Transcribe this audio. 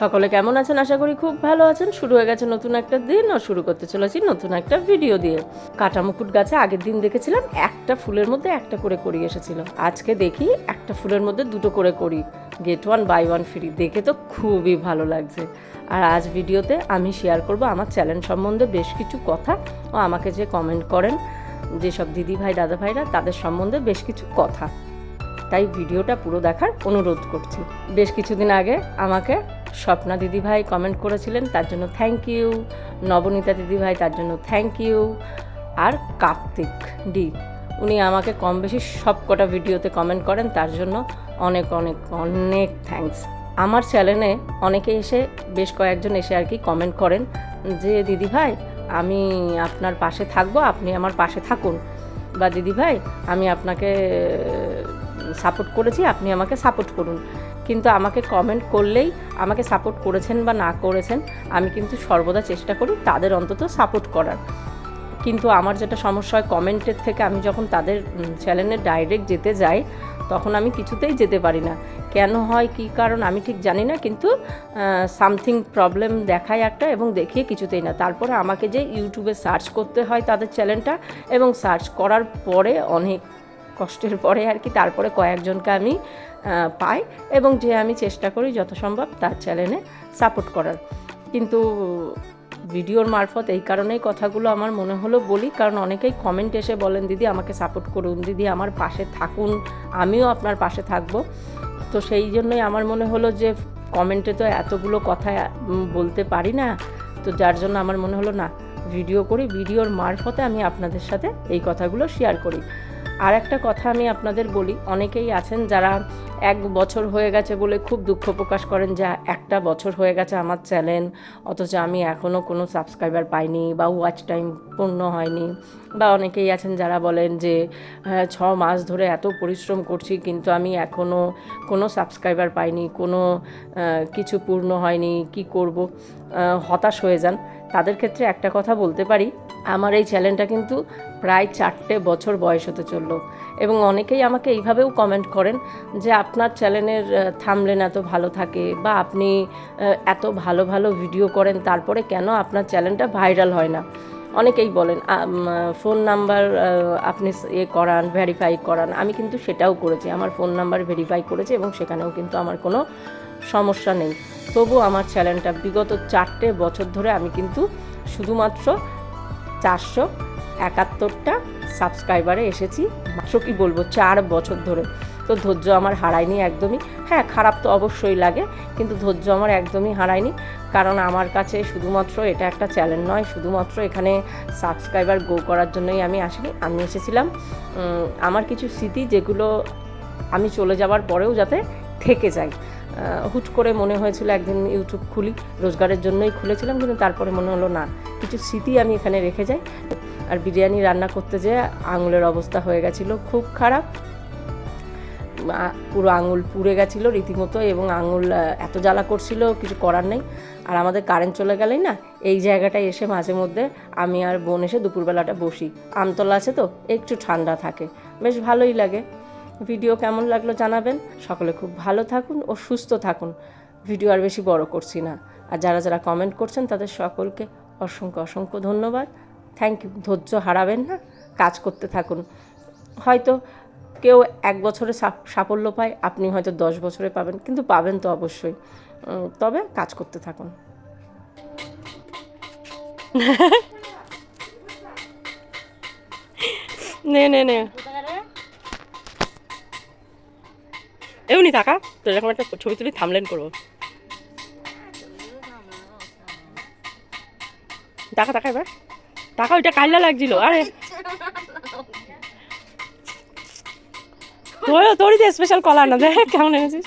সকলে কেমন আছেন? আশা করি খুব ভালো আছেন। শুরু হয়ে গেছে নতুন একটা দিন ও শুরু করতে চলেছি নতুন একটা ভিডিও দিয়ে। কাটা মুকুট গাছে আগের দিন দেখেছিলাম, একটা ফুলের মধ্যে একটা করে করি এসেছিল। আজকে দেখি একটা ফুলের মধ্যে দুটো করে করি get one by one free দেখে তো খুবই ভালো লাগছে। আর আজ ভিডিওতে আমি শেয়ার করব আমার চ্যানেল সম্বন্ধে বেশ কিছু কথা। ও আমাকে যে কমেন্ট করেন, যেসব দিদি ভাই দাদা ভাইরা তাদের সম্বন্ধে বেশ কিছু কথা। তাই ভিডিওটা পুরো দেখার অনুরোধ করছি। বেশ কিছুদিন আগে আমাকে স্বপ্না দিদিভাই কমেন্ট করেছিলেন, তার জন্য থ্যাংক ইউ নবনীতা দিদিভাই, তার জন্য থ্যাংক ইউ আর কার্তিক ডি, উনি আমাকে কম বেশি সব কটা ভিডিওতে কমেন্ট করেন, তার জন্য অনেক অনেক অনেক থ্যাঙ্কস আমার চ্যানেলে অনেকে এসে, বেশ কয়েকজন এসে আর কি কমেন্ট করেন যে, দিদিভাই, আমি আপনার পাশে থাকব, আপনি আমার পাশে থাকুন। বা, দিদিভাই, আমি আপনাকে সাপোর্ট করেছি, আপনি আমাকে সাপোর্ট করুন। কিন্তু আমাকে কমেন্ট করলেই আমাকে সাপোর্ট করেছেন বা না করেছেন, আমি কিন্তু সর্বদা চেষ্টা করি তাদের অন্তত সাপোর্ট করার। কিন্তু আমার যেটা সমস্যা হয় কমেন্টের থেকে আমি যখন তাদের চ্যানেলে ডাইরেক্ট যেতে যাই, তখন আমি কিছুতেই যেতে পারি না। কেন হয়, কী কারণ আমি ঠিক জানি না কিন্তু সামথিং প্রবলেম দেখায় একটা এবং দেখিয়ে কিছুতেই না। তারপরে আমাকে যে ইউটিউবে সার্চ করতে হয় তাদের চ্যানেলটা এবং সার্চ করার পরে অনেক কষ্টের পরে আর কি তারপরে কয়েকজনকে আমি পাই এবং যে আমি চেষ্টা করি যত সম্ভব তার চ্যানেলে সাপোর্ট করার। কিন্তু ভিডিওর মারফত এই কারণেই কথাগুলো আমার মনে হলো বলি, কারণ অনেকেই কমেন্ট এসে বলেন, দিদি, আমাকে সাপোর্ট করুন, দিদি, আমার পাশে থাকুন, আমিও আপনার পাশে থাকব। তো সেই জন্যই আমার মনে হলো যে কমেন্টে তো এতগুলো কথা বলতে পারি না। তো যার জন্য আমার মনে হলো, না, ভিডিও করি, ভিডিওর মারফতে আমি আপনাদের সাথে এই কথাগুলো শেয়ার করি। আর একটা কথা আমি আপনাদের বলি, অনেকেই আছেন যারা এক বছর হয়ে গেছে বলে খুব দুঃখ প্রকাশ করেন যে একটা বছর হয়ে গেছে আমার চ্যানেল, অথচ আমি এখনও কোনো সাবস্ক্রাইবার পাইনি বা ওয়াচ টাইম পূর্ণ হয়নি। বা অনেকেই আছেন যারা বলেন যে হ্যাঁ ছ মাস ধরে এত পরিশ্রম করছি কিন্তু আমি এখনও কোনো সাবস্ক্রাইবার পাইনি, কোনো কিছু পূর্ণ হয়নি, কি করব? হতাশ হয়ে যান। তাদের ক্ষেত্রে একটা কথা বলতে পারি, আমার এই চ্যানেলটা কিন্তু প্রায় চারটে বছর বয়স হতে চলল এবং অনেকেই আমাকে এইভাবেও কমেন্ট করেন যে আপনার চ্যানেলের থামলেন এত ভালো থাকে বা আপনি এত ভালো ভালো ভিডিও করেন, তারপরে কেন আপনার চ্যানেলটা ভাইরাল হয় না? অনেকেই বলেন ফোন নাম্বার আপনি এ করান ভেরিফাই করান। আমি কিন্তু সেটাও করেছি, আমার ফোন নাম্বার ভেরিফাই করেছি এবং সেখানেও কিন্তু আমার কোনো সমস্যা নেই। তবু আমার চ্যানেলটা বিগত চারটে বছর ধরে আমি কিন্তু শুধুমাত্র চারশো একাত্তরটা সাবস্ক্রাইবারে এসেছি। মাত্র কি বলব, চার বছর ধরে। তো ধৈর্য আমার হারায়নি একদমই। হ্যাঁ খারাপ তো অবশ্যই লাগে, কিন্তু ধৈর্য আমার একদমই হারায়নি। কারণ আমার কাছে শুধুমাত্র এটা একটা চ্যানেল নয়, শুধুমাত্র এখানে সাবস্ক্রাইবার গো করার জন্যই আমি আসিনি, আমি এসেছিলাম। আমার কিছু স্মৃতি যেগুলো আমি চলে যাওয়ার পরেও যাতে থেকে যায়। হুট করে মনে হয়েছিল একদিন ইউটিউব খুলি, রোজগারের জন্যই খুলেছিলাম, কিন্তু তারপরে মনে হলো না। কিছু স্মৃতি আমি এখানে রেখে যাই। আর বিরিয়ানি রান্না করতে যেয়ে আঙুলের অবস্থা হয়ে গেছিল খুব খারাপ। পুরো আঙুল পুড়ে গেছিল রীতিমতো এবং আঙুল এত জ্বালা করছিল, কিছু করার নেই। আর আমাদের কারেন্ট চলে গেলেই না, এই জায়গাটায় এসে মাঝে মধ্যে আমি আর বোন এসে দুপুরবেলাটা বসি। আমতলা আছে তো, একটু ঠান্ডা থাকে। বেশ ভালোই লাগে। ভিডিও কেমন লাগল জানাবেন। সকলে খুব ভালো থাকুন ও সুস্থ থাকুন। ভিডিও আর বেশি বড় করছি না। আর যারা যারা কমেন্ট করছেন, তাদের সকলকে অসংখ্য অসংখ্য ধন্যবাদ। থ্যাংক ইউ ধৈর্য হারাবেন না। কাজ করতে থাকুন। হয়তো কেউ এক বছরে সাফ- সাফল্য পায়, আপনি হয়তো দশ বছরে পাবেন, কিন্তু পাবেন তো অবশ্যই। তবে কাজ করতে থাকুন। নে নে নে। এমনি থাকা, তো এরকম একটা ছবি তুলি থামলেন করব। টাকা টাকা এবার। টাকা ওইটা কাল্লা লাগছিল, আরে। তোর তোরই স্পেশাল কলা না, দেখ কেমন এনেছিস।